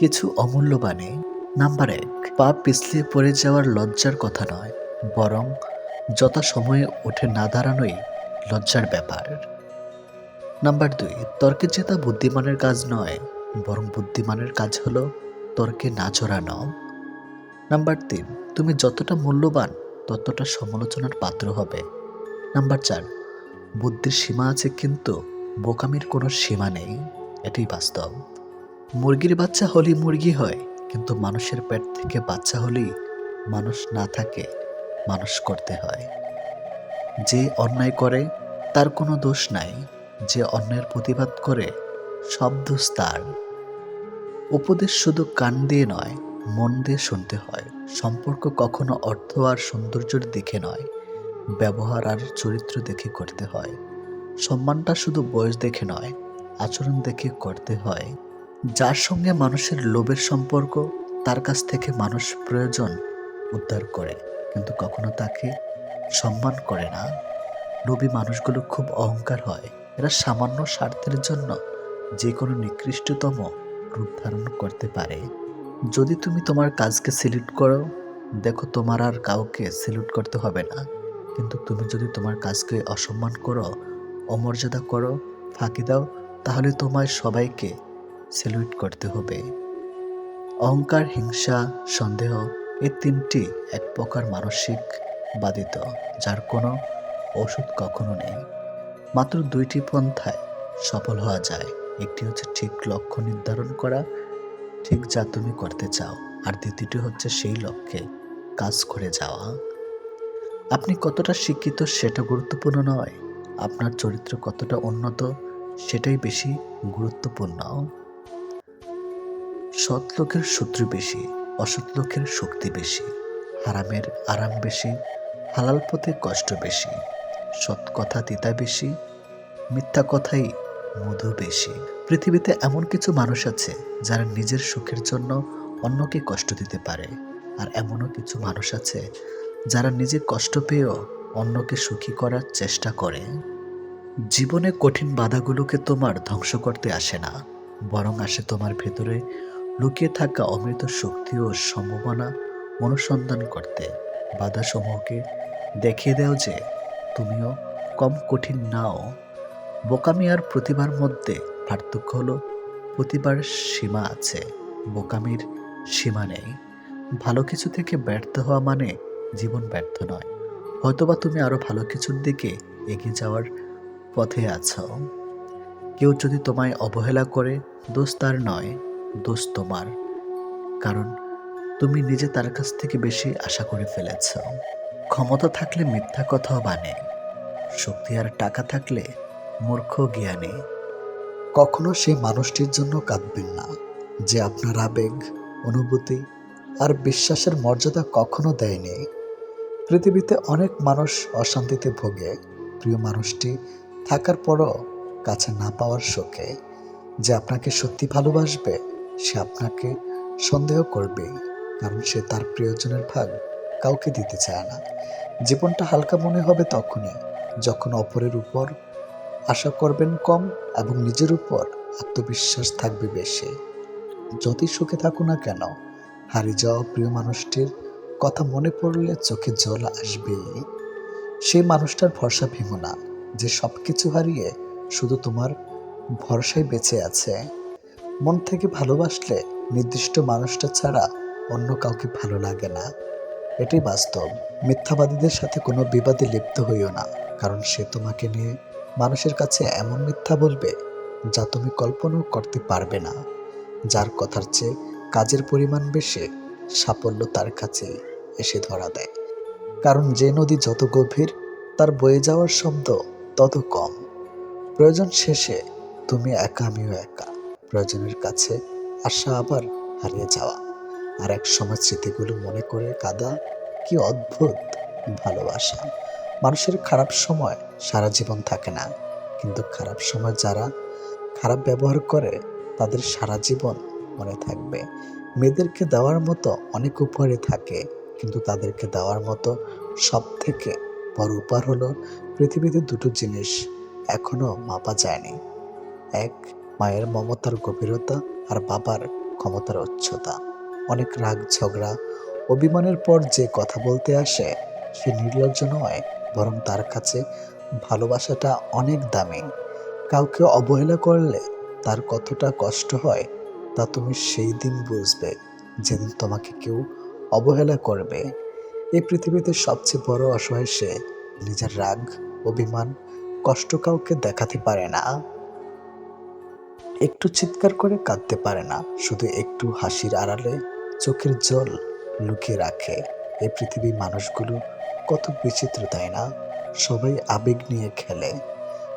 কিছু অমূল্য অমূল্যবানে নাম্বার এক পা পিছলে পড়ে যাওয়ার লজ্জার কথা নয়, বরং যথা সময়ে উঠে না দাঁড়ানোই লজ্জার ব্যাপার। নাম্বার দুই, তর্কে জেতা বুদ্ধিমানের কাজ নয়, বরং বুদ্ধিমানের কাজ হলো তর্কে না জড়ানো। নাম্বার তিন, তুমি যতটা মূল্যবান, ততটা সমালোচনার পাত্র হবে। নাম্বার চার, বুদ্ধির সীমা আছে কিন্তু বোকামির কোনো সীমা নেই, এটাই বাস্তব। মুরগির বাচ্চা হলেই মুরগি হয়, কিন্তু মানুষের পেট থেকে বাচ্চা হলেই মানুষ না থাকে, মানুষ করতে হয়। যে অন্যায় করে, তার কোনো দোষ নাই। যে অন্যের প্রতিবাদ করে, সব দোষ তার। উপদেশ শুধু কান দিয়ে নয়, মন দিয়ে শুনতে হয়। সম্পর্ক কখনো অর্থ আর সৌন্দর্যের দেখে নয়, ব্যবহার আর চরিত্র দেখে করতে হয়। সম্মানটা শুধু বয়স দেখে নয়, আচরণ দেখে করতে হয়। যার সঙ্গে মানুষের লোভের সম্পর্ক, তার কাছ থেকে মানুষ প্রয়োজন উদ্ধার করে। কিন্তু কখনো তাকে সম্মান করে না। লোভী মানুষগুলো খুব অহংকার হয়। এরা সামান্য স্বার্থের জন্য যে কোনো নিকৃষ্টতম রূপ ধারণ করতে পারে। যদি তুমি তোমার কাজকে সিলিউট করো, দেখো তোমার আর কাউকে সিলিউট করতে হবে না। কিন্তু তুমি যদি তোমার কাজকে অসম্মান করো, অমর্যাদা করো, ফাঁকি দাও, তাহলে তোমায় সবাইকে সেলুইট করতে হবে। অহংকার, হিংসা, সন্দেহ এই তিনটি এক প্রকার মানসিক বাদিত যার কোনো ওষুধ কখনো নেই। মাত্র দুইটি পন্থায় সফল হওয়া যায়। একটি হচ্ছে ঠিক লক্ষ্য নির্ধারণ করা, ঠিক যা তুমি করতে চাও। আর দ্বিতীয়টি হচ্ছে সেই লক্ষ্যে কাজ করে যাওয়া। আপনি কতটা শিক্ষিত সেটা গুরুত্বপূর্ণ নয়। আপনার চরিত্র কতটা উন্নত সেটাই বেশি গুরুত্বপূর্ণ। সৎ লোকের শত্রু বেশি, অসৎ লোকের শক্তি বেশি, হারামের আরাম বেশি, হালাল পথে কষ্ট বেশি, সৎ কথা তিতা বেশি, মিথ্যা কথাই মধু বেশি। পৃথিবীতে এমন কিছু মানুষ আছে যারা নিজের সুখের জন্য অন্যকে কষ্ট দিতে পারে। আর এমনও কিছু মানুষ আছে যারা নিজে কষ্ট পেয়েও অন্যকে সুখী করার চেষ্টা করে। জীবনে কঠিন বাধাগুলোকে তোমার ধ্বংস করতে আসে না, বরং আসে তোমার ভেতরে লুকিয়ে থাকা অমৃত শক্তি ও সম্ভাবনা অনুসন্ধান করতে বাধাসমূহকে দেখিয়ে দাও যে তুমিও কম কঠিন নাও। বোকামি আর প্রতিভার মধ্যে পার্থক্য হলো, প্রতিভার সীমা আছে, বোকামির সীমা নেই। ভালো কিছু থেকে ব্যর্থ হওয়া মানে জীবন ব্যর্থ নয়। হয়তোবা তুমি আরও ভালো কিছুর দিকে এগিয়ে যাওয়ার পথে আছো। কেউ যদি তোমায় অবহেলা করে, দোষ তার নয়। দোষ তোমার, কারণ তুমি নিজে তার কাছ থেকে বেশি আশা করে ফেলেছ। ক্ষমতা থাকলে মিথ্যা কথাও বানে শক্তি আর টাকা থাকলে মূর্খ জ্ঞানী। কখনো সেই মানুষটির জন্য কাঁদবেন না, যে আপনার আবেগ, অনুভূতি আর বিশ্বাসের মর্যাদা কখনো দেয়নি। পৃথিবীতে অনেক মানুষ অশান্তিতে ভোগে, প্রিয় মানুষটি থাকার পরও কাছে না পাওয়ার শোকে। যে আপনাকে সত্যি ভালোবাসবে সে আপনাকে সন্দেহ করবে, কারণ সে তার প্রিয়জনের ভাগ কাউকে দিতে চায় না। জীবনটা হালকা মনে হবে তখনই, যখন অপরের উপর আশা করবেন কম এবং নিজের উপর আত্মবিশ্বাস থাকবে বেশি। যতই সুখে থাকো না কেন, হারিয়ে যাওয়া প্রিয় মানুষটির কথা মনে পড়লে চোখে জল আসবেই। সেই মানুষটার ভরসা ভেঙো না, যে সব কিছু হারিয়ে শুধু তোমার ভরসায় বেঁচে আছে। মন থেকে ভালোবাসলে নির্দিষ্ট মানুষটা ছাড়া অন্য কাউকে ভালো লাগে না। এটাই বাস্তব। মিথ্যাবাদীদের সাথে কোনো বিবাদে লিপ্ত হইও না, কারণ সে তোমাকে নিয়ে মানুষের কাছে এমন মিথ্যা বলবে যা তুমি কল্পনাও করতে পারবে না। যার কথার চেয়ে কাজের পরিমাণ বেশি, সাফল্য তার কাছে এসে ধরা দেয়। কারণ যে নদী যত গভীর, তার বয়ে যাওয়ার শব্দ তত কম। প্রয়োজন শেষে তুমি একা আমিও একা। প্রয়োজনের কাছে আশা আবার হারিয়ে যাওয়া। আর এক সময় স্মৃতিগুলো মনে করে কাদা, কি অদ্ভুত ভালোবাসা। মানুষের খারাপ সময় সারা জীবন থাকে না। কিন্তু খারাপ সময় যারা খারাপ ব্যবহার করে, তাদের সারা জীবন মনে থাকবে। মেয়েদেরকে দেওয়ার মতো অনেক উপহারই থাকে, কিন্তু তাদেরকে দেওয়ার মতো সব থেকে বড় উপহার হলো পৃথিবীতে দুটো জিনিস এখনও মাপা যায়নি। এক মায়ের মমতার গভীরতা আর বাবার ক্ষমতার উচ্চতা। অনেক রাগ ঝগড়া অভিমানের পর যে কথা বলতে আসে, সে নির্লজ্জ নয়, বরং তার কাছে ভালোবাসাটা অনেক দামি। কাউকে অবহেলা করলে তার কতটা কষ্ট হয়, তা তুমি সেই দিন বুঝবে, যেদিন তোমাকে কেউ অবহেলা করবে। এই পৃথিবীতে সবচেয়ে বড় অসহায় সে, নিজের রাগ, অভিমান, কষ্ট কাউকে দেখাতে পারে না। একটু চিৎকার করে কাঁদতে পারে না, শুধু একটু হাসির আড়ালে চোখের জল লুকিয়ে রাখে। এই পৃথিবীর মানুষগুলো কত বিচিত্র, তাই না? সবাই আবেগ নিয়ে খেলে।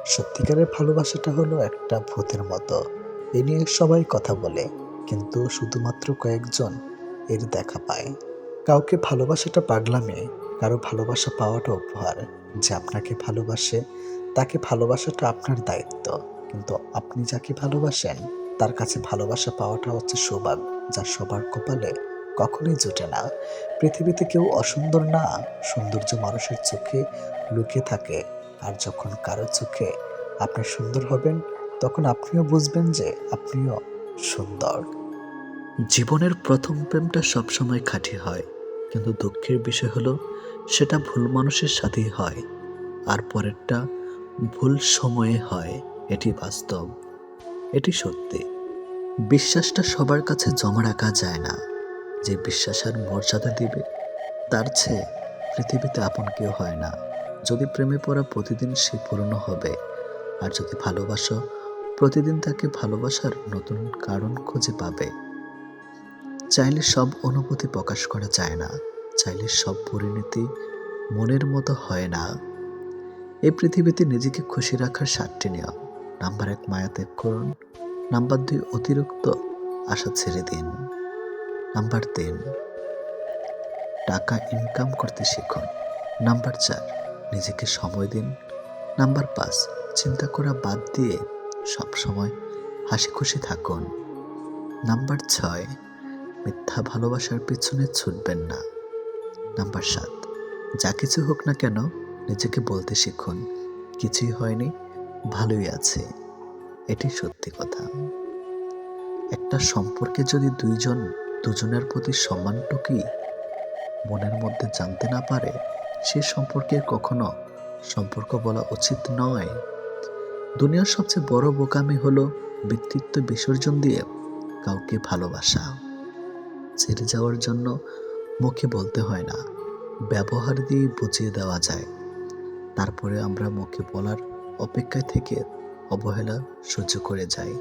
সত্যিকারের ভালোবাসাটা হলো একটা ভূতের মতো। এ নিয়ে সবাই কথা বলে, কিন্তু শুধুমাত্র কয়েকজন এর দেখা পায়। কাউকে ভালোবাসাটা পাগলামে, কারও ভালোবাসা পাওয়াটা উপহার। যে আপনাকে ভালোবাসে, তাকে ভালোবাসাটা আপনার দায়িত্ব। কিন্তু আপনি যাকে ভালোবাসেন, তার কাছে ভালোবাসা পাওয়াটা হচ্ছে সৌভাগ্য, যা সবার কপালে কখনোই জোটে না। পৃথিবীতে কেউ অসুন্দর না, সৌন্দর্য মানুষের চোখে লুকিয়ে থাকে। আর যখন কারও চোখে আপনি সুন্দর হবেন, তখন আপনিও বুঝবেন যে আপনিও সুন্দর। জীবনের প্রথম প্রেমটা সবসময় খাঁটি হয়, কিন্তু দুঃখের বিষয় হলো, সেটা ভুল মানুষের সাথেই হয়। আর পরেরটা ভুল সময়ে হয়। এটি বাস্তব, এটি সত্যি। বিশ্বাসটা সবার কাছে জমা রাখা যায় না। যে বিশ্বাস আর মর্যাদা দিবে, তার চেয়ে পৃথিবীতে আপন কেউ হয় না। যদি প্রেমে পড়া প্রতিদিন সে পূর্ণ হবে, আর যদি ভালোবাসো, প্রতিদিন তাকে ভালোবাসার নতুন কারণ খুঁজে পাবে। চাইলে সব অনুভূতি প্রকাশ করা যায় না, চাইলে সব পরিণতি মনের মতো হয় না। এই পৃথিবীতে নিজেকে খুশি রাখার সাতটি নিয়ম। নাম্বার এক মায়া ত্যাগ করুন। নাম্বার দুই অতিরিক্ত আশা ছেড়ে দিন। নাম্বার তিন, টাকা ইনকাম করতে শিখুন। নাম্বার চার, নিজেকে সময় দিন। নাম্বার পাঁচ, চিন্তা করা বাদ দিয়ে সবসময় হাসি খুশি থাকুন। নাম্বার ছয়, মিথ্যা ভালোবাসার পেছনে ছুটবেন না। নাম্বার সাত, যা কিছু হোক না কেন নিজেকে বলতে শিখুন। কিছুই হয়নি ভালোই আছে এটি সত্যি কথা। একটা সম্পর্কে যদি দুইজন দুজনের প্রতি সম্মানটুকুই মনের মধ্যে জানতে না পারে, সে সম্পর্কে কখনো সম্পর্ক বলা উচিত নয়। দুনিয়ার সবচেয়ে বড় বোকামি হলো ব্যক্তিত্ব বিসর্জন দিয়ে কাউকে ভালোবাসা। ছেড়ে যাওয়ার জন্য মুখে বলতে হয় না, ব্যবহার দিয়ে বুঝিয়ে দেওয়া যায়। তারপরে আমরা মুখে বলার অপেক্ষায় থেকে অবহেলা সহ্য করে যায়।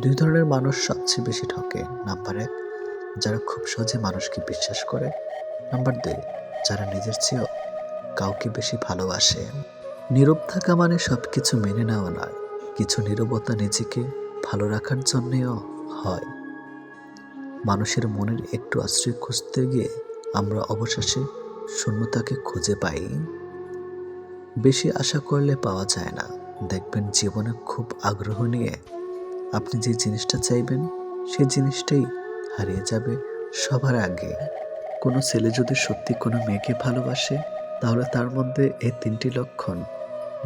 দুই ধরনের মানুষ সবচেয়ে বেশি ঠকে। নাম্বার এক, যারা খুব সহজে মানুষকে বিশ্বাস করে। নাম্বার দুই, যারা নিজের চেয়েও কাউকে বেশি ভালোবাসে। নীরব থাকা মানে সব কিছু মেনে নেওয়া নয়। কিছু নীরবতা নিজেকে ভালো রাখার জন্যেও হয়। মানুষের মনের একটু আশ্রয় খুঁজতে গিয়ে আমরা অবশেষে শূন্যতাকে খুঁজে পাই। বেশি আশা করলে পাওয়া যায় না। দেখবেন জীবনে খুব আগ্রহ নিয়ে আপনি যে জিনিসটা চাইবেন সেই জিনিসটাই হারিয়ে যাবে সবার আগে। কোনো ছেলে যদি সত্যি কোনো মেয়েকে ভালোবাসে, তাহলে তার মধ্যে এই তিনটি লক্ষণ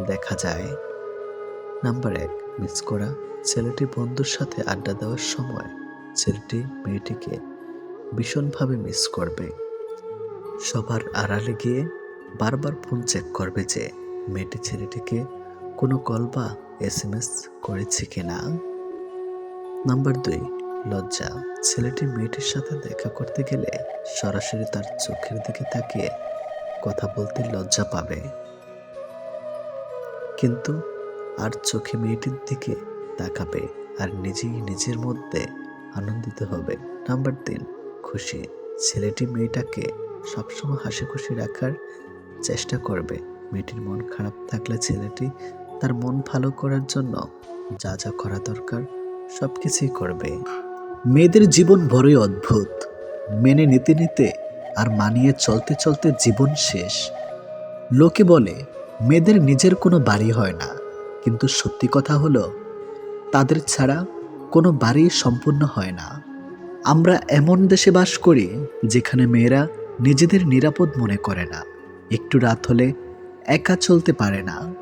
দেখা যায়। নাম্বার এক, মিস করা ছেলেটি বন্ধুর সাথে আড্ডা দেওয়ার সময় ছেলেটি মেয়েটিকে ভীষণভাবে মিস করবে। সবার আড়ালে গিয়ে বারবার ফোন চেক করবে যে মেয়েটি ছেলেটিকে কোনো কল বা এস এম এস করেছে কিনা নাম্বার দুই, লজ্জা। ছেলেটি মেয়েটির সাথে দেখা করতে গেলে সরাসরি তার চোখের দিকে তাকিয়ে কথা বলতে লজ্জা পাবে। কিন্তু আর চোখে মেয়েটির দিকে তাকাবে আর নিজেই নিজের মধ্যে আনন্দিত হবে। নাম্বার তিন, খুশি। ছেলেটি মেয়েটাকে সবসময় হাসি খুশি রাখার চেষ্টা করবে। মেয়েটির মন খারাপ থাকলে ছেলেটি তার মন ভালো করার জন্য যা যা করা দরকার সব কিছুই করবে। মেয়েদের জীবন বড়ই অদ্ভুত। মেনে নিতে নিতে আর মানিয়ে চলতে চলতে জীবন শেষ। লোকে বলে, মেয়েদের নিজের কোনো বাড়ি হয় না। কিন্তু সত্যি কথা হলো, তাদের ছাড়া কোনো বাড়ি সম্পূর্ণ হয় না। আমরা এমন দেশে বাস করি, যেখানে মেয়েরা নিজেদের নিরাপদ মনে করে না। একটু রাত হলে একা চলতে পারে না।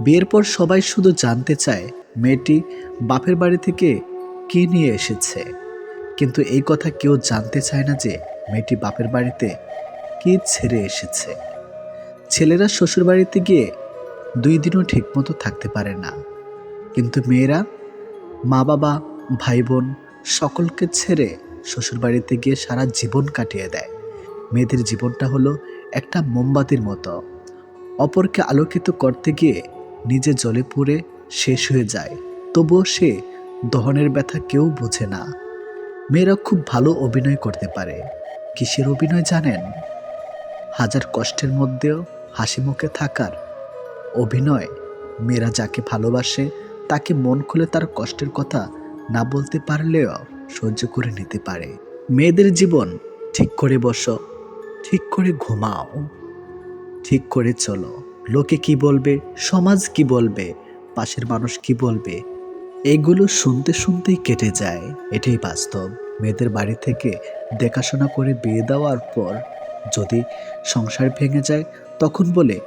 বিয়ের পর সবাই শুধু জানতে চায়, মেয়েটি বাপের বাড়ি থেকে কি নিয়ে এসেছে। কিন্তু এই কথা কেউ জানতে চায় না যে মেয়েটি বাপের বাড়িতে কি ছেড়ে এসেছে। ছেলেরা শ্বশুর বাড়িতে গিয়ে দুই দিনও ঠিকমতো থাকতে পারে না। কিন্তু মেয়েরা মা বাবা ভাই বোন সকলকে ছেড়ে শ্বশুরবাড়িতে গিয়ে সারা জীবন কাটিয়ে দেয়। মেয়েদের জীবনটা হলো একটা মোমবাতির মতো। অপরকে আলোকিত করতে গিয়ে নিজে জলে পুড়ে শেষ হয়ে যায়। তবুও সে দহনের ব্যথা কেউ বোঝে না। মেয়েরা খুব ভালো অভিনয় করতে পারে। কিসের অভিনয় জানেন? হাজার কষ্টের মধ্যেও হাসি মুখে থাকার অভিনয় মেয়েরা যাকে ভালোবাসে, তাকে মন খুলে তার কষ্টের কথা না বলতে পারলেও সহ্য করে নিতে পারে। মেয়েদের জীবন ঠিক করে বসো, ঠিক করে ঘুমাও। ঠিক করে চলো। লোকে কি বলবে? সমাজ কি বলবে? পাশের মানুষ কি বলবে? এগুলো শুনতে শুনতেই কেটে যায়। এটাই বাস্তব। মেয়েদের বাড়ি থেকে দেখাশোনা করে বিয়ে দেওয়ার পর যদি সংসার ভেঙে যায়, তখন বলে,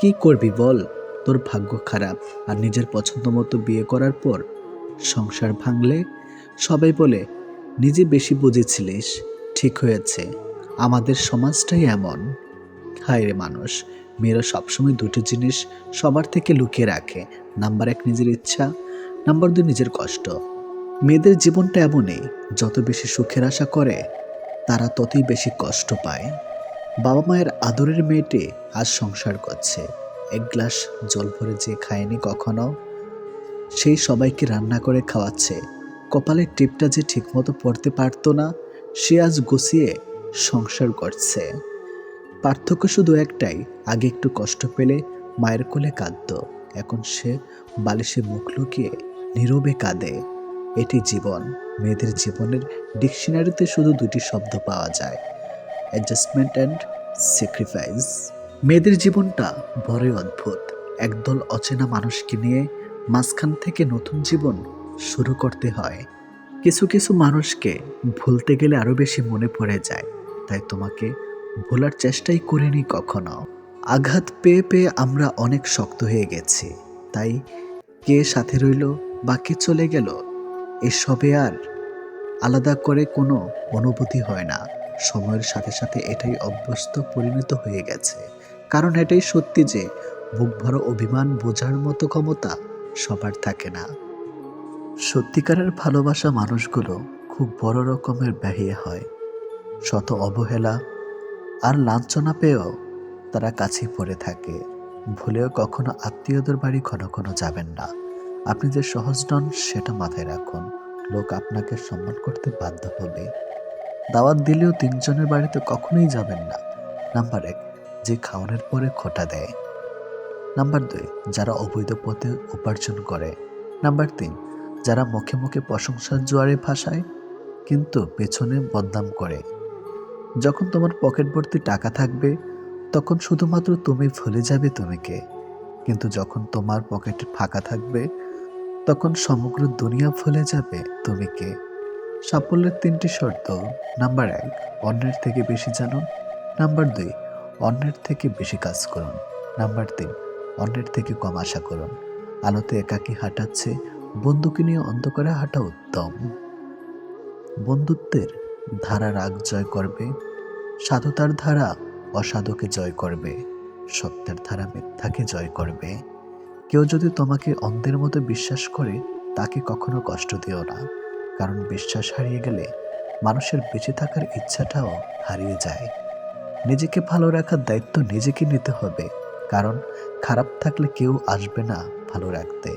কি করবি বল? তোর ভাগ্য খারাপ। আর নিজের পছন্দ মতো বিয়ে করার পর সংসার ভাঙলে? সবাই বলে, নিজে বেশি বুঝেছিলিস। ঠিক হয়েছে। আমাদের সমাজটাই এমন। হায় রে মানুষ। মেয়েরা সবসময় দুটো জিনিস সবার থেকে লুকিয়ে রাখে। নাম্বার এক, নিজের ইচ্ছা। নাম্বার দুই, নিজের কষ্ট। মেয়েদের জীবনটা এমনই, যত বেশি সুখের আশা করে, তারা ততই বেশি কষ্ট পায়। বাবা মায়ের আদরের মেয়েটি আজ সংসার করছে। এক গ্লাস জল ভরে যে খায়নি কখনো, সেই সবাইকে রান্না করে খাওয়াচ্ছে। কপালের টিপটা যে ঠিকমতো পড়তে পারতো না, সে আজ গুছিয়ে সংসার করছে। পার্থক্য শুধু একটাই, আগে একটু কষ্ট পেলে মায়ের কোলে কাঁদত, এখন সে বালিশে মুখ লুকিয়ে নীরবে কাঁদে। এটি জীবন, মেয়েদের জীবনের ডিকশনারিতে শুধু দুটি শব্দ পাওয়া যায় অ্যাডজাস্টমেন্ট অ্যান্ড স্যাক্রিফাইস মেয়েদের জীবনটা বড়ই অদ্ভুত, একদল অচেনা মানুষকে নিয়ে মাঝখান থেকে নতুন জীবন শুরু করতে হয়। কিছু কিছু মানুষকে ভুলতে গেলে আরও বেশি মনে পড়ে যায়, তাই তোমাকে ভোলার চেষ্টাই করিনি কখনো। আঘাত পেয়ে পেয়ে আমরা অনেক শক্ত হয়ে গেছি। তাই কে সাথে রইল বা কে চলে গেল, এসবে আর আলাদা করে কোনো অনুভূতি হয় না। সময়ের সাথে সাথে এটাই অভ্যস্ত পরিণত হয়ে গেছে। কারণ এটাই সত্যি যে, বুক ভরা অভিমান বোঝার মতো ক্ষমতা সবার থাকে না। সত্যিকারের ভালোবাসা মানুষগুলো খুব বড় রকমের ব্যাহিয়ে হয়। শত অবহেলা আর লাঞ্ছনা পেয়েও তারা কাছে পড়ে থাকে। ভুলেও কখনো আত্মীয়দের বাড়ি ঘন ঘন যাবেন না। আপনি যে সহজ নন, সেটা মাথায় রাখুন। লোক আপনাকে সম্মান করতে বাধ্য হবে। দাওয়াত দিলেও তিনজনের বাড়িতে কখনোই যাবেন না। নাম্বার এক, যে খাওয়ানোর পরে খোটা দেয়। নাম্বার দুই, যারা অবৈধ পথে উপার্জন করে। নাম্বার তিন, যারা মুখে মুখে প্রশংসার জোয়ারে ভাসায় কিন্তু পেছনে বদনাম করে। যখন তোমার পকেট ভর্তি টাকা থাকবে, তখন শুধুমাত্র তুমি ভুলে যাবে তুমিকে। কিন্তু যখন তোমার পকেট ফাঁকা থাকবে, তখন সমগ্র দুনিয়া ভুলে যাবে তুমিকে। সাফল্যের তিনটি শর্ত। নাম্বার এক, অন্যের থেকে বেশি জানুন। নাম্বার দুই, অন্যের থেকে বেশি কাজ করুন। নাম্বার তিন, অন্যের থেকে কম আশা করুন। আলোতে একাকী হাঁটাচ্ছে বন্ধুকে নিয়ে অন্ধকারে হাঁটা উত্তম। বন্ধুত্বের ধারা রাগ জয় করবে, সাধুতার ধারা অসাধুকে জয় করবে, সত্যের ধারা মিথ্যাকে জয় করবে। কেউ যদি তোমাকে অন্ধের মতো বিশ্বাস করে, তাকে কখনো কষ্ট দিও না, কারণ বিশ্বাস হারিয়ে গেলে মানুষের বেঁচে থাকার ইচ্ছাটাও হারিয়ে যায়। নিজেকে ভালো রাখার দায়িত্ব নিজেকে নিতে হবে, কারণ খারাপ থাকলে কেউ আসবে না ভালো রাখতে।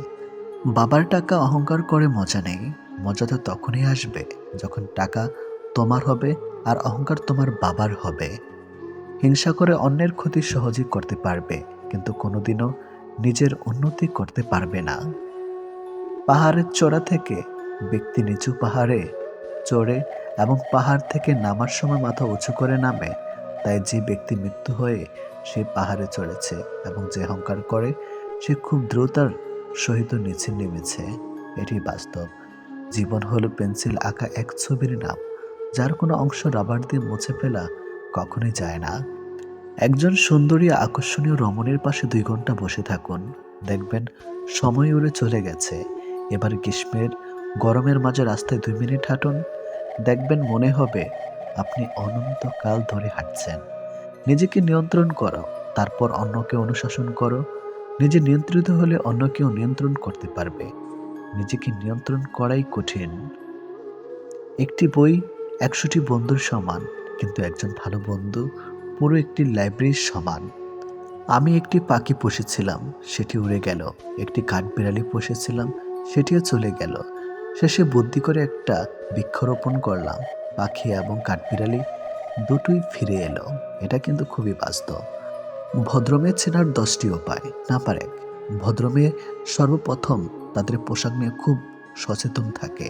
বাবার টাকা অহংকার করে মজা নেই, মজা তো তখনই আসবে যখন টাকা তোমার হবে আর অহংকার তোমার বাবার হবে। হিংসা করে অন্যের ক্ষতি সহজেই করতে পারবে, কিন্তু কোনোদিনও নিজের উন্নতি করতে পারবে না। পাহাড়ের চূড়া থেকে ব্যক্তি নিচু পাহাড়ে চড়ে এবং পাহাড় থেকে নামার সময় মাথা উঁচু করে নামে, তাই যে ব্যক্তি মৃত্যু হয়ে সে পাহাড়ে চড়েছে এবং যে অহংকার করে, সে খুব দ্রুতার সহিত নিচে নেমেছে। এটি বাস্তব। জীবন হলো পেন্সিল আঁকা এক ছবির নাম। যার কোনো অংশ রাবার দিয়ে মুছে ফেলা কখনোই যায় না। একজন সুন্দরী আকর্ষণীয় রমণীর পাশে দুই ঘণ্টা বসে থাকুন। দেখবেন সময় উড়ে চলে গেছে। এবার গ্রীষ্মের, গরমের মাঝে রাস্তায় দুই মিনিট হাঁটুন। দেখবেন মনে হবে আপনি অনন্তকাল ধরে হাঁটছেন। নিজেকে নিয়ন্ত্রণ করো, তারপর অন্যকে অনুশাসন করো। নিজে নিয়ন্ত্রিত হলে অন্যকেও নিয়ন্ত্রণ করতে পারবে। নিজেকে নিয়ন্ত্রণ করাই কঠিন। একটি বই একশোটি বন্ধুর সমান, কিন্তু একজন ভালো বন্ধু পুরো একটি লাইব্রেরির সমান। আমি একটি পাখি পুষেছিলাম, সেটি উড়ে গেল। একটি কাঠবিড়ালি পুষেছিলাম, সেটিও চলে গেল। শেষে বুদ্ধি করে একটা বৃক্ষরোপণ করলাম। পাখি এবং কাঠবিড়ালি দুটোই ফিরে এলো। এটা কিন্তু খুবই বাস্তব। ভদ্রমেয়ে চেনার দশটি উপায় না এক, ভদ্রমে সর্বপ্রথম তাদের পোশাক নিয়ে খুব সচেতন থাকে।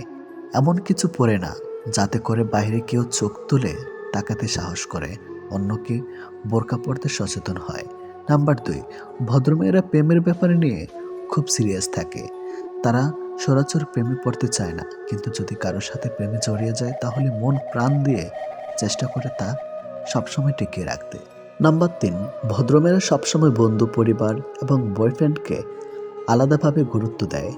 এমন কিছু পরে না। যাতে করে বাইরে কেউ চোখ তুলে তাকাতে সাহস করে, অন্যকে বোরকা পড়তে সচেতন হয়। নাম্বার দুই ভদ্রমেয়েরা প্রেমের ব্যাপারে নিয়ে খুব সিরিয়াস থাকে। তারা সরাচর প্রেমে পড়তে চায় না, কিন্তু যদি কারোর সাথে প্রেমে জড়িয়ে যায়, তাহলে মন প্রাণ দিয়ে চেষ্টা করে তা সবসময় টিকিয়ে রাখতে। নাম্বার তিন ভদ্রমেয়েরা সবসময় বন্ধু, পরিবার এবং বয়ফ্রেন্ডকে আলাদাভাবে গুরুত্ব দেয়।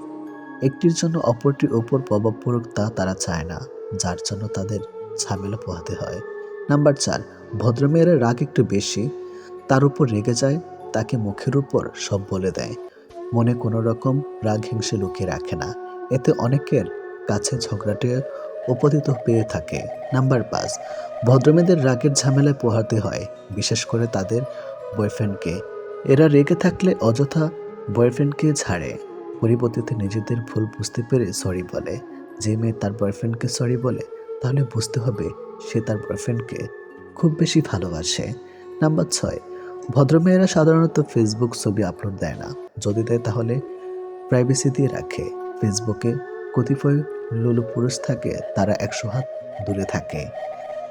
একটির জন্য অপরটির ওপর প্রভাব পড়ুক তা তারা চায় না। যার জন্য তাদের ঝামেলা পোহাতে হয়। নাম্বার চার, ভদ্রমেয়েরা রাগ একটু বেশি, তার উপর রেগে যায়, তাকে মুখের উপর সব বলে দেয়। মনে কোনো রকম রাগ হিংসে লুকিয়ে রাখে না। এতে অনেকের কাছে ঝগড়াটে উপদিত পেয়ে থাকে। নাম্বার পাঁচ, ভদ্রমেয়েদের রাগের ঝামেলায় পোহাতে হয়, বিশেষ করে তাদের বয়ফ্রেন্ডকে। এরা রেগে থাকলে অযথা বয়ফ্রেন্ডকে ছাড়ে। পরিবর্তিতে নিজেদের ভুল বুঝতে পেরে সরি বলে। যে মেয়ে তার বয়ফ্রেন্ডকে সরি বলে, তাহলে বুঝতে হবে সে তার বয়ফ্রেন্ডকে খুব বেশি ভালোবাসে। নাম্বার ছয়, ভদ্রমেয়েরা সাধারণত ফেসবুক ছবি আপলোড দেয় না। যদি দেয় তাহলে প্রাইভেসি দিয়ে রাখে। ফেসবুকে কতিপয় লুলু পুরুষ থাকে, তারা একশো হাত দূরে থাকে।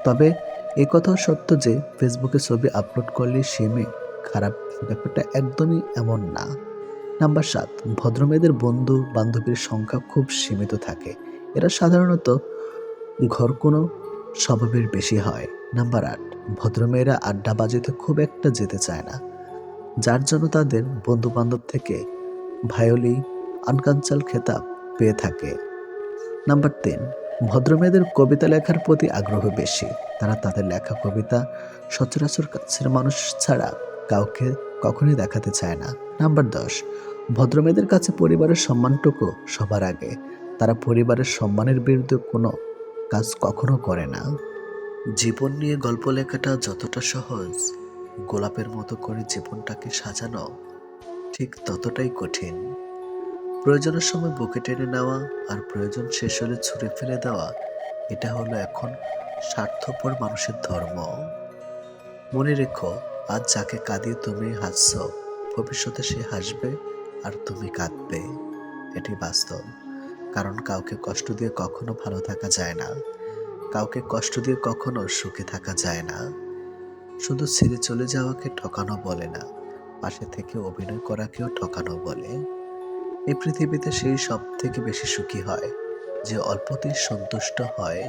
তবে এ কথাও সত্য যে ফেসবুকে ছবি আপলোড করলে সে মেয়ে খারাপ ব্যাপারটা একদমই এমন না। নাম্বার সাত, ভদ্রমেয়েদের বন্ধু বান্ধবীর সংখ্যা খুব সীমিত থাকে। এরা সাধারণত ঘর কোনো স্বভাবের বেশি হয়। নাম্বার আট, ভদ্রমেয়েরা আড্ডা বাজিতে খুব একটা যেতে চায় না। যার জন্য তাদের বন্ধু বান্ধব থেকে ভায়োলি আনকাঞ্চাল খেতাব পেয়ে থাকে। নাম্বার তিন, ভদ্রমেয়েদের কবিতা লেখার প্রতি আগ্রহ বেশি। তারা তাদের লেখা কবিতা সচরাচর কাছের মানুষ ছাড়া কাউকে কখনই দেখাতে চায় না। নাম্বার দশ, ভদ্রমেয়েদের কাছে পরিবারের সম্মানটুকু সবার আগে। তারা পরিবারের সম্মানের বিরুদ্ধে কোনো কাজ কখনো করে না। জীবন নিয়ে গল্প লেখাটা যতটা সহজ, গোলাপের মতো করে জীবনটাকে সাজানো ঠিক ততটাই কঠিন। প্রয়োজনের সময় বুকে টেনে নেওয়া আর প্রয়োজন শেষ হলে ছুঁড়ে ফেলে দেওয়া, এটা হলো এখন স্বার্থপর মানুষের ধর্ম। মনে রেখো, আজ যাকে কাঁদিয়ে তুমি হাসছ, ভবিষ্যতে সে হাসবে আর তুমি কাঁদবে। এটি বাস্তব। কারণ কাউকে কষ্ট দিয়ে কখনো ভালো থাকা যায় না। কাউকে কষ্ট দিয়ে কখনো সুখে থাকা যায় না। শুধু ছেড়ে চলে যাওয়াকে ঠকানো বলে না, পাশে থেকে অভিনয় করাকেও ঠকানো বলে। এই পৃথিবীতে সেই সব থেকে বেশি সুখী হয়, যে অল্পতেই সন্তুষ্ট হয়।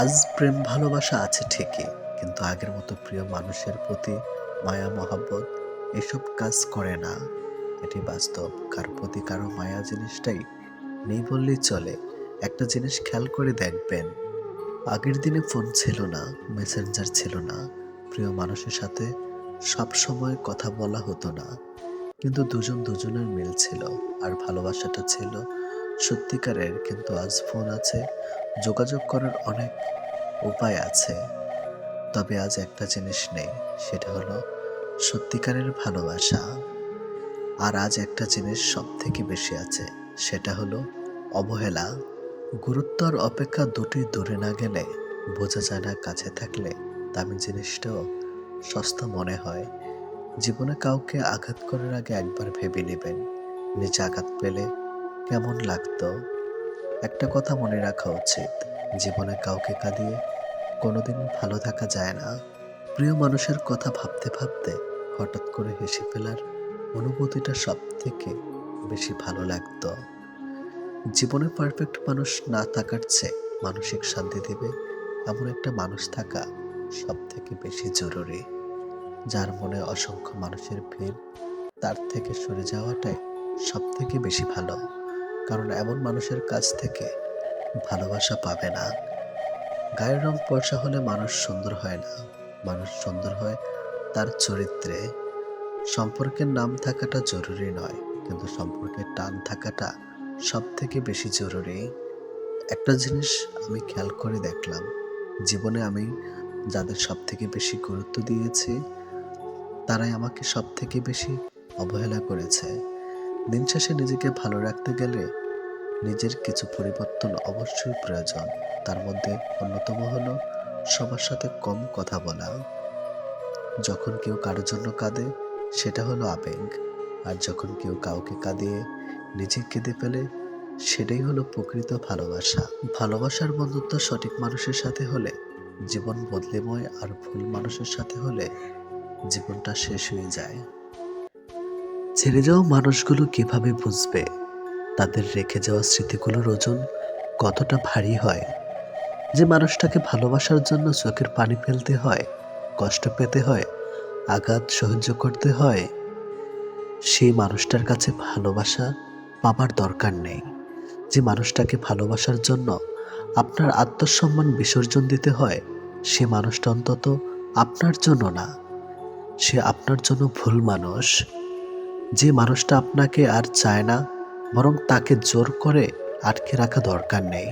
আজ প্রেম ভালোবাসা আছে ঠিকই, কিন্তু আগের মতো প্রিয় মানুষের প্রতি মায়া, মহাব্বত এসব কাজ করে না। এটি বাস্তব, কার প্রতি কারও মায়া জিনিসটাই নেই বললেই চলে। একটা জিনিস খেয়াল করে দেখবেন। আগের দিনে ফোন ছিল না, মেসেঞ্জার ছিল না। প্রিয় মানুষের সাথে সব সময় কথা বলা হতো না। কিন্তু দুজন দুজনের মিল ছিল আর ভালোবাসাটা ছিল সত্যিকারের, কিন্তু আজ ফোন আছে, যোগাযোগ করার অনেক উপায় আছে। তবে আজ একটা জিনিস নেই, সেটা হলো সত্যিকারের ভালোবাসা। আর আজ একটা জিনিস সব থেকে বেশি আছে। সেটা হলো, অবহেলা, গুরুত্বর অপেক্ষা দুটি দূরে না গেলে বোঝা যায় না কাছে থাকলে দামি জিনিসটাও সস্তা মনে হয়। জীবনে কাউকে আঘাত করার আগে একবার ভেবে নেবেন, নিজে আঘাত পেলে কেমন লাগতো? একটা কথা মনে রাখা উচিত, জীবনে কাউকে কাঁদিয়ে কোনোদিন ভালো থাকা যায় না। প্রিয় মানুষের কথা ভাবতে ভাবতে হঠাৎ করে হেসে ফেলার অনুভূতিটা সব থেকে বেশি ভালো লাগতো। জীবনে পারফেক্ট মানুষ না থাকার চেয়ে মানসিক শান্তি দেবে এমন একটা মানুষ থাকা সব থেকে বেশি জরুরি। যার মনে অসংখ্য মানুষের ভিড়, তার থেকে সরে যাওয়াটাই সব থেকে বেশি ভালো। কারণ এমন মানুষের কাছ থেকে ভালোবাসা পাবে না। গায়ের রং পয়সা হলে মানুষ সুন্দর হয় না। মানুষ সুন্দর হয় তার চরিত্রে। সম্পর্কের নাম থাকাটা জরুরি নয়। কিন্তু সম্পর্কে টান থাকাটা সব থেকে বেশি জরুরি। একটা জিনিস আমি খেয়াল করে দেখলাম, জীবনে আমি যাদের সব থেকে বেশি গুরুত্ব দিয়েছি, তারাই আমাকে সব থেকে বেশি অবহেলা করেছে। দিন শেষে নিজেকে ভালো রাখতে গেলে নিজের কিছু পরিবর্তন অবশ্যই প্রয়োজন। তার মধ্যে অন্যতম হলো সবার সাথে কম কথা বলা। যখন কেউ কারোর জন্য কাঁদে, সেটা হলো আবেগ। আর যখন কেউ কাউকে কাঁদিয়ে নিজে কেঁদে ফেলে, সেটাই হলো প্রকৃত ভালোবাসা। ভালোবাসার বন্ধুত্ব সঠিক মানুষের সাথে হলে, জীবন বদলেময় আর ভুল মানুষের সাথে হলে, জীবনটা শেষ হয়ে যায়। ছেড়ে যাওয়া মানুষগুলো কীভাবে বুঝবে? তাদের রেখে যাওয়া স্মৃতিগুলোর ওজন কতটা ভারী হয়? যে মানুষটাকে ভালোবাসার জন্য চোখের পানি ফেলতে হয়, কষ্ট পেতে হয়, আঘাত সহ্য করতে হয় সেই মানুষটার কাছে ভালোবাসা পাবার দরকার নেই। যে মানুষটাকে ভালোবাসার জন্য আপনার আত্মসম্মান বিসর্জন দিতে হয়, সে মানুষটা অন্তত আপনার জন্য না। সে আপনার জন্য ভুল মানুষ। যে মানুষটা আপনাকে আর চায় না, বরং তাকে জোর করে আটকে রাখা দরকার নেই।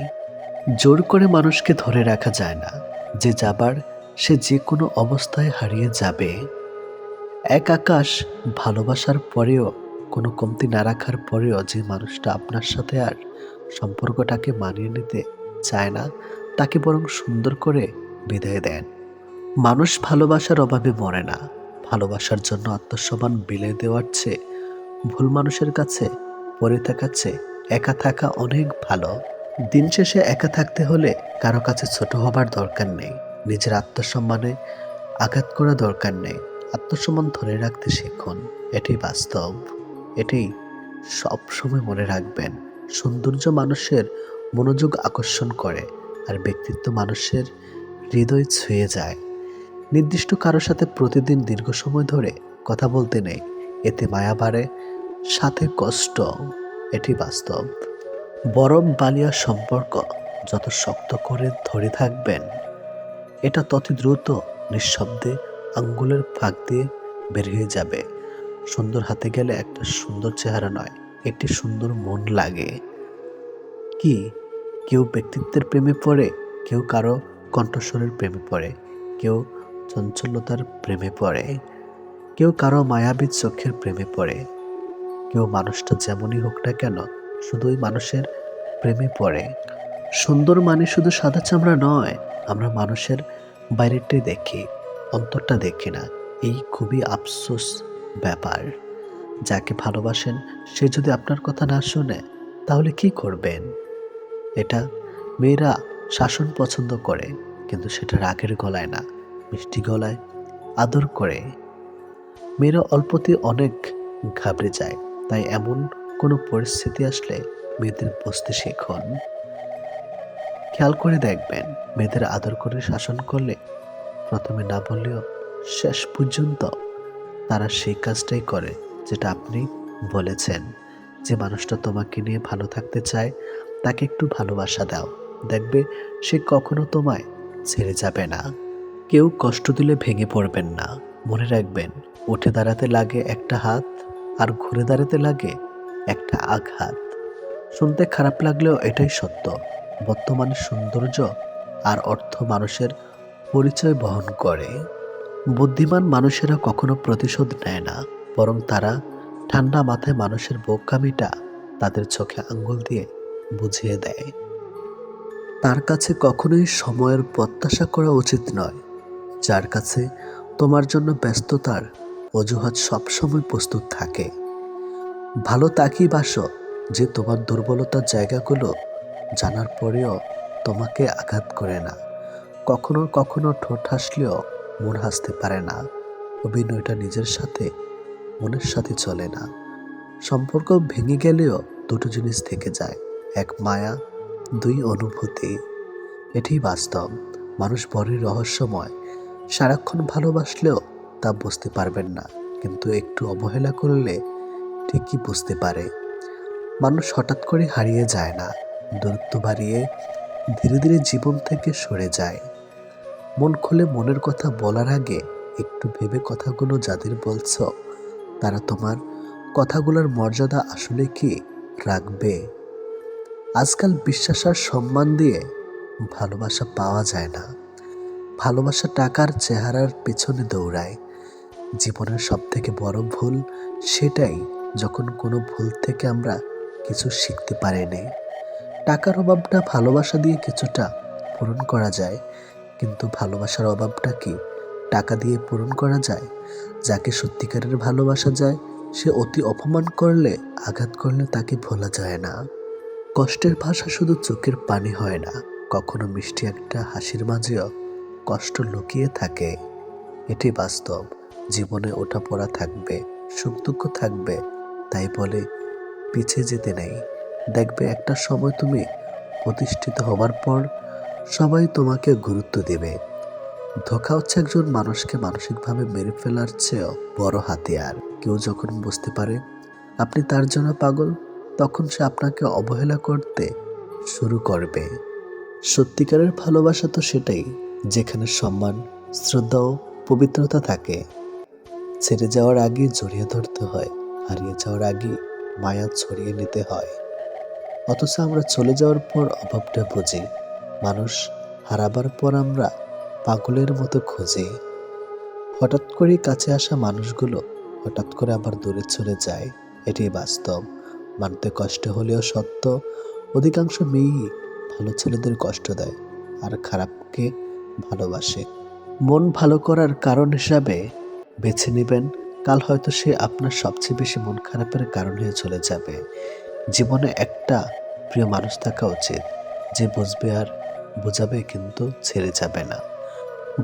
জোর করে মানুষকে ধরে রাখা যায় না। যে যাবার সে যে কোনো অবস্থায় হারিয়ে যাবে। এক আকাশ ভালোবাসার পরেও, কোনো কমতি না রাখার পরেও যে মানুষটা আপনার সাথে আর সম্পর্কটাকে মানিয়ে নিতে চায় না, তাকে বরং সুন্দর করে বিদায় দেন। মানুষ ভালোবাসার অভাবে মরে না। ভালোবাসার জন্য আত্মসম্মান বিলে দেওয়ার চেয়ে ভুল মানুষের কাছে পড়ে থাকার চেয়ে একা থাকা অনেক ভালো। দিন শেষে একা থাকতে হলে কারও কাছে ছোট হবার দরকার নেই। নিজের আত্মসম্মানে আঘাত করা দরকার নেই। আত্মসম্মান ধরে রাখতে শিখুন। এটি বাস্তব। এটি সব সময় মনে রাখবেন, সৌন্দর্য মানুষের মনোযোগ আকর্ষণ করে আর ব্যক্তিত্ব মানুষের হৃদয় ছুঁয়ে যায়। নির্দিষ্ট কারোর সাথে প্রতিদিন দীর্ঘ সময় ধরে কথা বলতে নেই। এতে মায়া বাড়ে, সাথে কষ্ট। এটি বাস্তব। বরফ বালিয়া সম্পর্ক যত শক্ত করে ধরে থাকবেন, এটা তত দ্রুত নিঃশব্দে আঙ্গুলের ফাঁক দিয়ে বের হয়ে যাবে। সুন্দর হাতে গেলে একটা সুন্দর চেহারা নয়, একটি সুন্দর মন লাগে। কি? কেউ ব্যক্তিত্বের প্রেমে পড়ে, কেউ কারও কণ্ঠস্বরের প্রেমে পড়ে, কেউ চঞ্চলতার প্রেমে পড়ে, কেউ কারও মায়াবী চোখের প্রেমে পড়ে। কেউ মানুষটা যেমনই হোক না কেন, শুধুই মানুষের প্রেমে পড়ে। সুন্দর মানে শুধু সাদা চামড়া নয়, আমরা মানুষের বাইরেটাই দেখি। অন্তরটা দেখি না। এই খুবই আফসোস ব্যাপার। যাকে ভালোবাসেন, সে যদি আপনার কথা না শোনে, তাহলে কি করবেন? এটা মেয়েরা শাসন পছন্দ করে, কিন্তু সেটা রাগের গলায় না, মিষ্টি গলায় আদর করে। মেয়েরা অল্পতে অনেক ঘাবড়ে যায়, তাই এমন কোনো পরিস্থিতি আসলে মেয়েদের বসতে শেখন। খেয়াল করে দেখবেন, মেয়েদের আদর করে শাসন করলে প্রথমে না বললেও শেষ পর্যন্ত তারা সেই কাজটাই করে যেটা আপনি বলেছেন। যে মানুষটা তোমাকে নিয়ে ভালো থাকতে চায়, তাকে একটু ভালোবাসা দাও। দেখবে সে কখনো তোমায় ছেড়ে যাবে না। কেউ কষ্ট দিলে ভেঙে পড়বেন না। মনে রাখবেন, উঠে দাঁড়াতে লাগে একটা হাত আর ঘুরে দাঁড়াতে লাগে একটা আঘাত। শুনতে খারাপ লাগলেও এটাই সত্য। বর্তমানে সৌন্দর্য আর অর্থ মানুষের পরিচয় বহন করে, বুদ্ধিমান মানুষেরা কখনো প্রতিশোধ নেয় না, বরং তারা ঠান্ডা মাথায় মানুষের বোকামিটা তাদের চোখে আঙ্গুল দিয়ে বুঝিয়ে দেয়। তার কাছে কখনোই সময়ের প্রত্যাশা করা উচিত নয়, যার কাছে তোমার জন্য ব্যস্ততার অজুহাত সবসময় প্রস্তুত থাকে। ভালো তাকেই বাসো যে তোমার দুর্বলতার জায়গাগুলো জানার পরেও তোমাকে আঘাত করে না। কখনো কখনো ঠোঁট হাসলেও মন হাসতে পারে না। অভিনয়টা নিজের সাথে, মনের সাথে চলে না। সম্পর্ক ভেঙে গেলেও দুটো জিনিস থেকে যায়, এক মায়া, দুই অনুভূতি। এটি বাস্তব। মানুষ বড়ই রহস্যময়। সারাক্ষণ ভালোবাসলেও তা বুঝতে পারবেন না, কিন্তু একটু অবহেলা করলে ঠিকই বুঝতে পারে। মানুষ হঠাৎ করে হারিয়ে যায় না, দূরত্ব বাড়িয়ে ধীরে ধীরে জীবন থেকে সরে যায়। মন খুলে মনের কথা বলার আগে একটু ভেবে কথাগুলো যাদের বলছ, তারা তোমার কথাগুলোর মর্যাদা আসলে কি রাখবে? আজকাল বিশ্বাস আর সম্মান দিয়ে ভালোবাসা পাওয়া যায় না। ভালোবাসা টাকার চেহারার পেছনে দৌড়ায়। জীবনের সব থেকে বড় ভুল সেটাই যখন কোনো ভুল থেকে আমরা কিছু শিখতে পারিনি টাকার অভাবটা ভালোবাসা দিয়ে কিছুটা পূরণ করা যায়। কিন্তু ভালোবাসার অভাবটা কি? টাকা দিয়ে পূরণ করা যায়? যাকে সত্যিকারের ভালোবাসা যায়, সে অতি অপমান করলে, আঘাত করলে তাকে ভোলা যায় না। কষ্টের ভাষা শুধু চোখের পানি হয় না, কখনো মিষ্টি একটা হাসির মাঝেও কষ্ট লুকিয়ে থাকে। এটি বাস্তব, জীবনে ওঠা পড়া থাকবে, সুখ দুঃখ থাকবে, তাই বলে পিছিয়ে যেতে নেই। দেখবে একটা সময় তুমি প্রতিষ্ঠিত হবার পর সবাই তোমাকে গুরুত্ব দেবে। ধোকা হচ্ছে একজন মানুষকে মানসিকভাবে মেরে ফেলার চেয়েও বড় হাতিয়ার। কেউ যখন বুঝতে পারে আপনি তার জন্য পাগল, তখন সে আপনাকে অবহেলা করতে শুরু করবে। সত্যিকারের ভালোবাসা তো সেটাই, যেখানে সম্মান, শ্রদ্ধা ও পবিত্রতা থাকে। ছেড়ে যাওয়ার আগে জড়িয়ে ধরতে হয়, হারিয়ে যাওয়ার আগে মায়া ছড়িয়ে নিতে হয়। অথচ আমরা চলে যাওয়ার পর অভাবটা বুঝি। মানুষ হারাবার পর আমরা পাগলের মতো খুঁজি। হঠাৎ করে কাছে আসা মানুষগুলো হঠাৎ করে আবার দূরে চলে যায়। এটি বাস্তব। মানতে কষ্ট হলেও সত্য, অধিকাংশ মেয়েই ভালো ছেলেদের কষ্ট দেয় আর খারাপকে ভালোবাসে। মন ভালো করার কারণ হিসাবে বেছে নেবেন, কাল হয়তো সে আপনার সবচেয়ে বেশি মন খারাপের কারণ হয়ে চলে যাবে। জীবনে একটা প্রিয় মানুষ থাকা উচিত, যে বুঝবে আর বোঝাবে কিন্তু ছেড়ে যাবে না।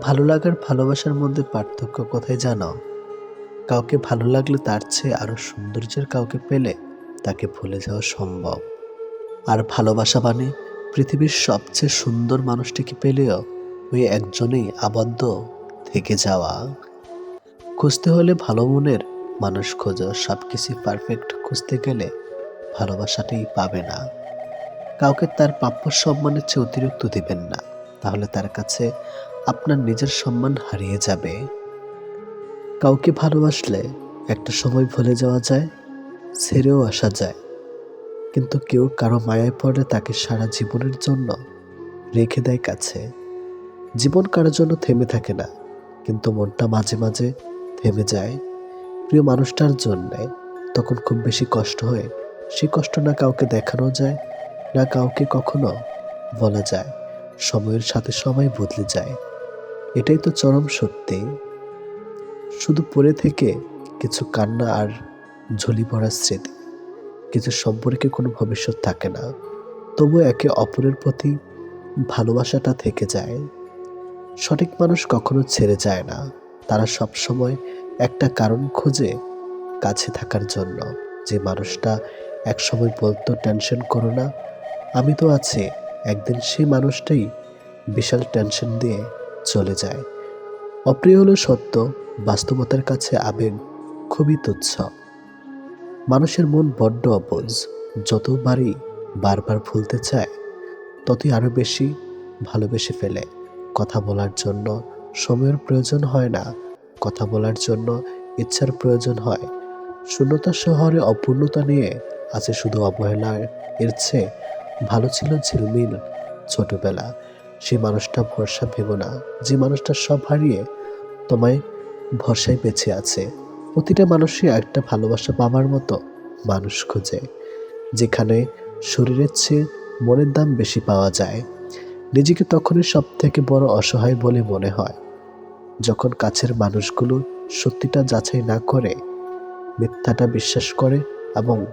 ভালো লাগার ভালোবাসার মধ্যে পার্থক্য কোথায় জানো? কাউকে ভালো লাগলে তার চেয়ে আরও সৌন্দর্যের কাউকে পেলে তাকে ভুলে যাওয়া সম্ভব। আর ভালোবাসা মানে পৃথিবীর সবচেয়ে সুন্দর মানুষটিকে পেলেও ওই একজনেই আবদ্ধ থেকে যাওয়া। খুঁজতে হলে ভালো মনের মানুষ খোঁজো সব কিছু পারফেক্ট খুঁজতে গেলে ভালোবাসাটাই পাবে না। কাউকে তার প্রাপ্য সম্মানের চেয়ে অতিরিক্ত দিবেন না। তাহলে তার কাছে আপনার নিজের সম্মান হারিয়ে যাবে। কাউকে ভালোবাসলে একটা সময় ভুলে যাওয়া যায়, ছেড়েও আসা যায়। কিন্তু কেউ কারও মায়ায় পড়লে তাকে সারা জীবনের জন্য রেখে দেয় কাছে। জীবন কারোর জন্য থেমে থাকে না, কিন্তু মনটা মাঝে মাঝে থেমে যায়। প্রিয় মানুষটার জন্যে তখন খুব বেশি কষ্ট হয় সে কষ্ট না কাউকে দেখানো যায় না কাউকে কখনো বলা যায়, সময়ের সাথে সময় বদলে যায়। এটাই তো চরম সত্যি। শুধু পড়ে থেকে কিছু কান্না আর ঝুলি পড়ার স্মৃতি, কিছু সম্পর্কে কোনো ভবিষ্যৎ থাকে না। তবু একে অপরের প্রতি ভালোবাসাটা থেকে যায়। সঠিক মানুষ কখনো ছেড়ে যায় না। তারা সব সময় একটা কারণ খোঁজে কাছে থাকার জন্য। যে মানুষটা এক সময় বলতো, টেনশন করো না আমি তো আছি। একদিন সেই মানুষটাই বিশাল টেনশন দিয়ে চলে যায়। অপ্রিয় হলো সত্য, বাস্তবতার কাছে আবেগ খুবই তুচ্ছ। মানুষের মন বড্ড অপোজ যতবারই বারবার ভুলতে চায়, ততই আরও বেশি ভালোবেসে ফেলে। কথা বলার জন্য সময়ের প্রয়োজন হয় না। কথা বলার জন্য ইচ্ছার প্রয়োজন হয়। শূন্যতা শহরে অপূর্ণতা নিয়ে আছে শুধু অবহেলার চেয়ে ভালো ছিল ঝিলমিল ছোটবেলা। সেই মানুষটা ভরসা ভেবো না। যে মানুষটা সব হারিয়ে তোমায় ভরসায় বেঁচে আছে। প্রতিটা মানুষই একটা ভালোবাসা পাবার মতো মানুষ খোঁজে, যেখানে শরীরের চেয়ে মনের দাম বেশি পাওয়া যায়। নিজেকে তখনই সব থেকে বড় অসহায় বলে মনে হয়। যখন কাছের মানুষগুলো সত্যিটা যাচাই না করে, মিথ্যাটা বিশ্বাস করে এবং